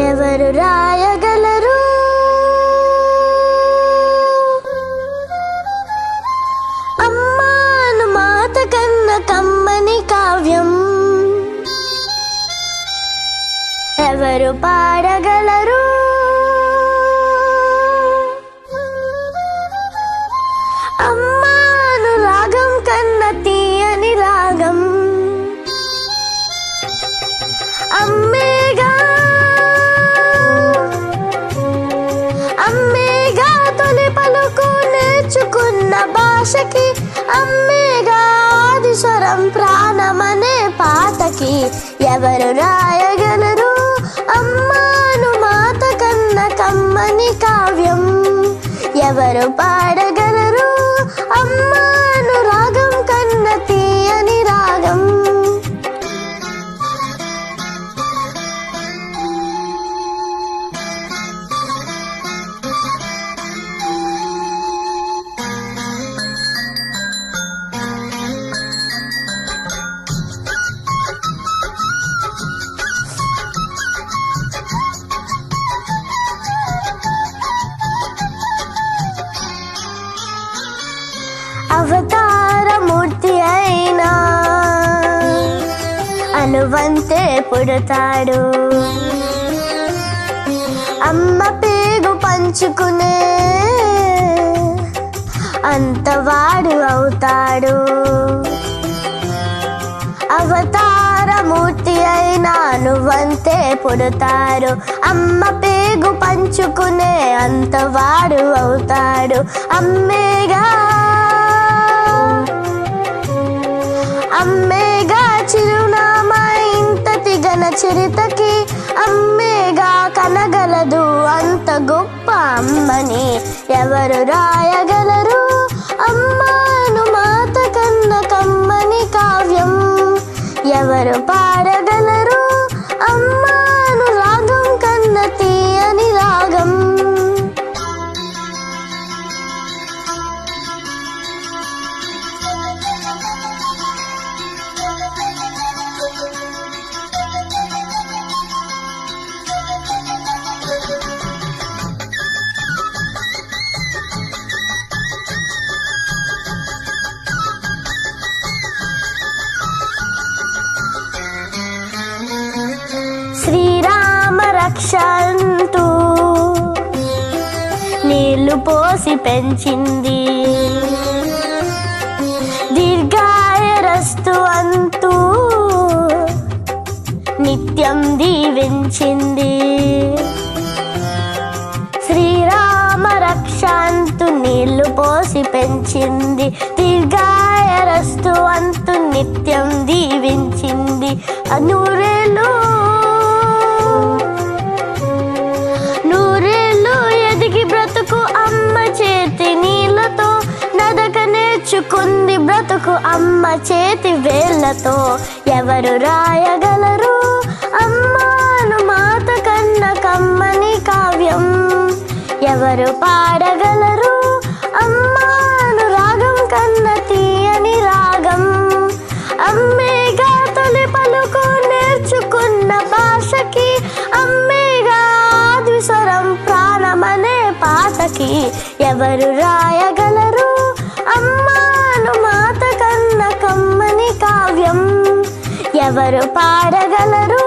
ఎవరు రాయగలరు? అమ్మాను మాత కన్న కమ్మని కావ్యం. ఎవరు పాడగలరు? పాటకి ఎవరు రాయగలరు? అమ్మాను మాత కన్న కమ్మని కావ్యం. ఎవరు పాడగలరు? అవతారమూర్తి అయినా. అనువంతే పుడతాడు. అమ్మ పేగు పంచుకునే అంతవాడు అవుతాడు. అవతారమూర్తి అయినా నువ్వంతే పుడతారు అమ్మ పేగు పంచుకునే అంతవాడు అవుతాడు. అమ్మేగా చిరితకి అమ్మేగా కనగలదు అంత గొప్ప అమ్మని ఎవరు రాయగలరు? రక్షంతూ. నీళ్ళు పోసి పెంచింది. దీర్ఘాయరస్తు అంతూ నిత్యం దీవించింది. శ్రీరామ రక్షంతు నీళ్ళు పోసి పెంచింది. దీర్ఘాయరస్తు అంతు నిత్యం దీవించింది. అనూరు నాకు అమ్మ చేతి వేళ్ళతో ఎవరు రాయగలరు? అమ్మాను మాత కన్న కమ్మని కావ్యం ఎవరు పాడగలరు? అమ్మాను రాగం కన్న తీయని రాగం అమ్మేగా తొలి పలుకు నేర్చుకున్న భాషకి అమ్మేగా ఆది స్వరం ప్రాణమనే పాటకి ఎవరు రాయగలరు? ఎవరు పాడగలరు?